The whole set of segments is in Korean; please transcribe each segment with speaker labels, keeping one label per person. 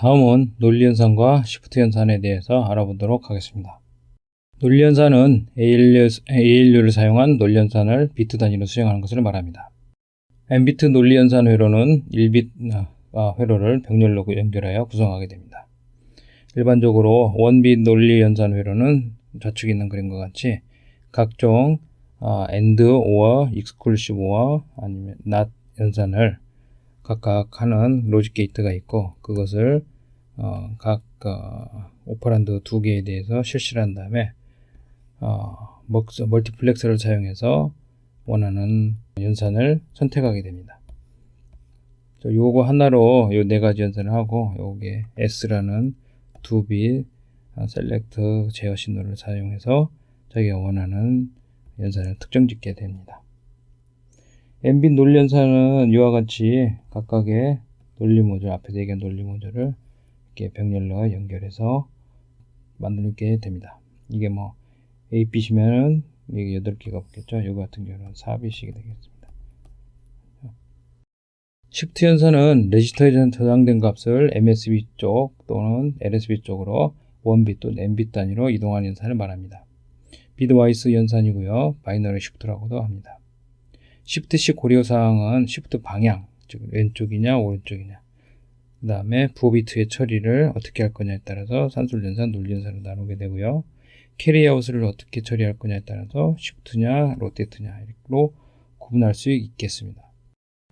Speaker 1: 다음은 논리연산과 시프트 연산에 대해서 알아보도록 하겠습니다. 논리연산은 ALU, ALU를 사용한 논리연산을 비트 단위로 수행하는 것을 말합니다. N비트 논리연산 회로는 1비트 회로를 병렬로 연결하여 구성하게 됩니다. 일반적으로 원빗 논리연산 회로는 좌측에 있는 그림과 같이 각종 어, AND, OR, exclusive OR 아니면 NOT 연산을 각각 하는 로직 게이트가 있고 그것을 어, 각 어, 오퍼란드 두 개에 대해서 실시를 한 다음에 어, 먹- 멀티플렉서를 사용해서 원하는 연산을 선택하게 됩니다. 저 요거 하나로 요 네 가지 연산을 하고 요게 S라는 두빗 셀렉트 제어 신호를 사용해서 자기가 원하는 연산을 특정 짓게 됩니다. N빗 논리 연산은 이와 같이 각각의 논리 모듈 앞에서 얘기한 논리 모듈을 이렇게 병렬로 연결해서 만들게 됩니다. 이게 뭐 A빗이면은 이게 8개가 붙겠죠. 이거 같은 경우는 4빗이 되겠습니다. 시프트 연산은 레지스터에 저장된 값을 MSB 쪽 또는 LSB 쪽으로 1빗 또는 n빗 단위로 이동하는 연산을 말합니다. 비드와이스 연산이고요. 바이너리 시프트라고도 합니다. 시프트식 고려 사항은 시프트 방향, 즉 왼쪽이냐 오른쪽이냐 그 다음에 부호비트의 처리를 어떻게 할 거냐에 따라서 산술연산, 논리연산으로 나누게 되고요. 캐리아웃을 어떻게 처리할 거냐에 따라서 시프트냐 로테이트냐로 구분할 수 있겠습니다.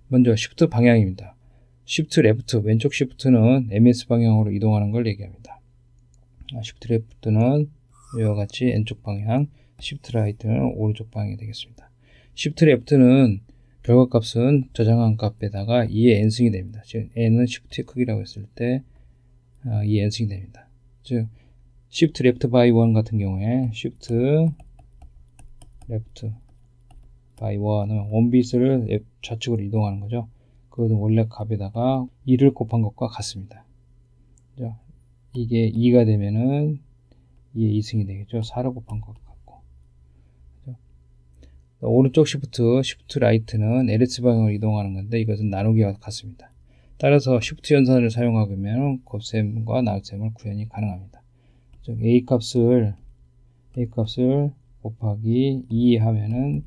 Speaker 1: 먼저 시프트 방향입니다. 시프트 레프트, 왼쪽 시프트는 MS 방향으로 이동하는 걸 얘기합니다. 아, 시프트 레프트는 이와 같이 왼쪽 방향, 시프트 라이트는 오른쪽 방향이 되겠습니다. 시프트 레프트는 결과값은 저장한 값에다가 2의 n승이 됩니다. 즉 n은 시프트의 크기라고 했을 때 아, 2의 n승이 됩니다. 즉 시프트 레프트 바이 1 같은 경우에 시프트 레프트 바이 1은 원빗을 좌측으로 이동하는 거죠. 그것은 원래 값에다가 2를 곱한 것과 같습니다. 이게 2가 되면은 2의 2승이 되겠죠. 4를 곱한 것 같고. 그죠? 오른쪽 시프트, 시프트 라이트는 LS 방향으로 이동하는 건데 이것은 나누기와 같습니다. 따라서 시프트 연산을 사용하면 곱셈과 나눗셈을 구현이 가능합니다. 즉 A 값을 A 값을 곱하기 2 하면은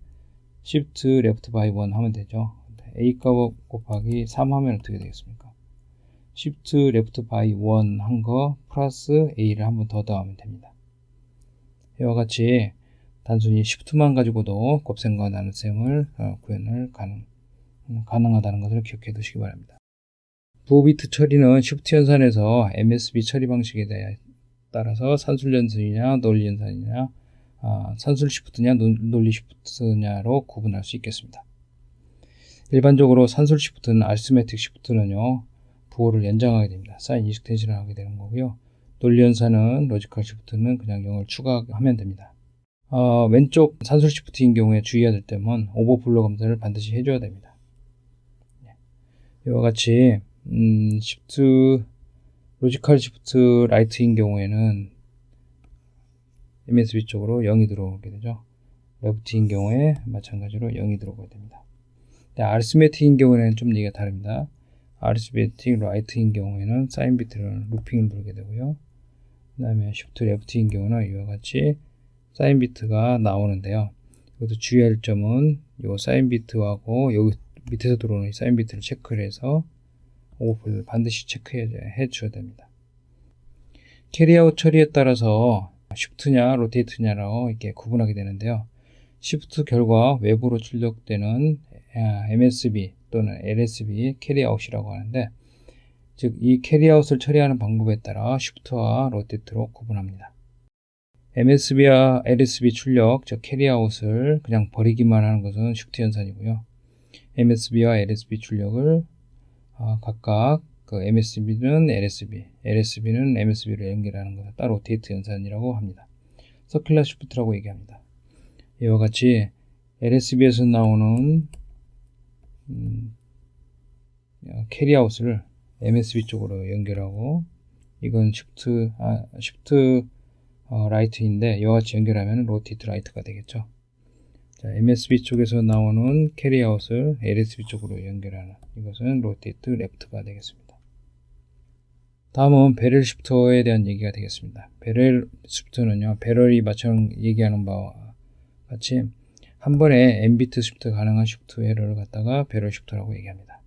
Speaker 1: 시프트 레프트 바이 1 하면 되죠. A 값 곱하기 3 하면 어떻게 되겠습니까? 시프트 레프트 바이 1 한 거 플러스 A를 한 번 더 더하면 됩니다. 이와 같이 단순히 시프트만 가지고도 곱셈과 나눗셈을 어, 구현을 가능, 음, 가능하다는 것을 기억해 두시기 바랍니다. 부호비트 처리는 시프트 연산에서 MSB 처리 방식에 따라서 산술 연산이냐 논리 연산이냐 아, 산술 시프트냐 논- 논리 시프트냐로 구분할 수 있겠습니다. 일반적으로 산술 시프트는 알스메틱 시프트는요 부호를 연장하게 됩니다. 사인 이스텐션을 하게 되는 거고요. 논리 연산은 로지컬 시프트는 그냥 0을 추가하면 됩니다. 어, 왼쪽 산술 시프트인 경우에 주의해야 될 점은 오버플로 검사를 반드시 해줘야 됩니다. 네. 이와 같이 음, 시프트 로지컬 시프트 라이트인 경우에는 MSB 쪽으로 0이 들어오게 되죠. 레프트인 경우에 마찬가지로 0이 들어오게 됩니다. 근데 아르스메틱인 경우에는 좀 얘기가 다릅니다. 아르스메틱 라이트인 경우에는 사인 비트를 루핑을 누르게 되고요. 그 다음에 시프트 레프트인 경우는 이와 같이 사인 비트가 나오는데요. 이것도 주의할 점은 이 사인 비트하고 여기 밑에서 들어오는 이 사인 비트를 체크를 해서 오버풀을 반드시 체크해 해 줘야 됩니다. 캐리아웃 처리에 따라서 시프트냐 로테이트냐로 이렇게 구분하게 되는데요. 시프트 결과 외부로 출력되는 아, MSB 또는 LSB 캐리아웃이라고 하는데 즉 이 캐리아웃을 처리하는 방법에 따라 시프트와 로테이트로 구분합니다. MSB와 LSB 출력, 즉 캐리아웃을 그냥 버리기만 하는 것은 시프트 연산이고요. MSB와 LSB 출력을 어, 각각 그 MSB는 LSB, LSB는 MSB를 연결하는 것을 따로 로테이트 연산이라고 합니다. 서큘러 시프트라고 얘기합니다. 이와 같이 LSB에서 나오는 음, 캐리아웃을 MSB 쪽으로 연결하고 이건 시프트 아, 시프트 어, 라이트인데 이와 같이 연결하면 로테이트 라이트가 되겠죠. 자, MSB 쪽에서 나오는 캐리아웃을 LSB 쪽으로 연결하는 이것은 로테이트 레프트가 되겠습니다. 다음은 배럴 시프터에 대한 얘기가 되겠습니다. 배럴 시프터는요, 배럴이 마찬 얘기하는 바와 같이 한 번에 n비트 시프트 가능한 시프트 회로를 갖다가 배럴 시프터라고 얘기합니다.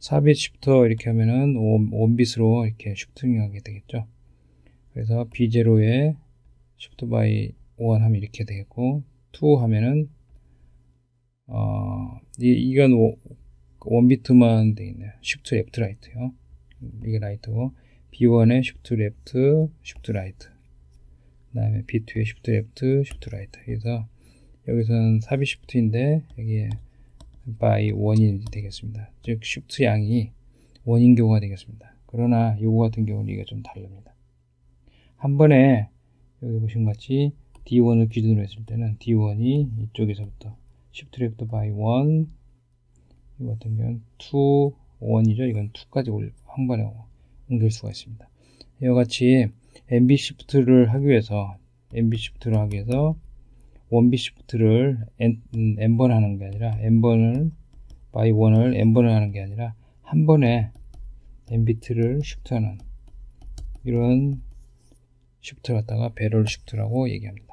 Speaker 1: 4비트 시프터 이렇게 하면은 1비트로 이렇게 시프팅하게 되겠죠. 그래서 B0에 시프트 바이 1 하면 이렇게 되겠고 2 하면은 어, 이, 이건 오- 원비트만 되겠네요. 시프트 레프트 라이트요. 이게 라이트고 B1에 시프트 레프트, 시프트 라이트. 그다음에 B2에 시프트 레프트, 시프트 라이트. 그래서 여기서는 4비 시프트인데 여기에 by 1이 되겠습니다. 즉 시프트 양이 원인 경우가 되겠습니다. 그러나 요거 같은 경우는 이게 좀 다릅니다. 한 번에 여기 보신 것 같이 D1을 기준으로 했을 때는 D1이 이쪽에서부터 shift left by 1 이거 같은 경우는 2, 1이죠. 이건 2까지 올, 한 번에 옮길 수가 있습니다. 이와 같이 MB 시프트를 하기 위해서 MB 시프트를 하기 위해서 1B 시프트를 N, 음, N번 하는 게 아니라 N번을 by 1을 N번을 하는 게 아니라 한 번에 N비트를 시프트하는 이런 시프트 갖다가 배럴 시프트라고 얘기합니다.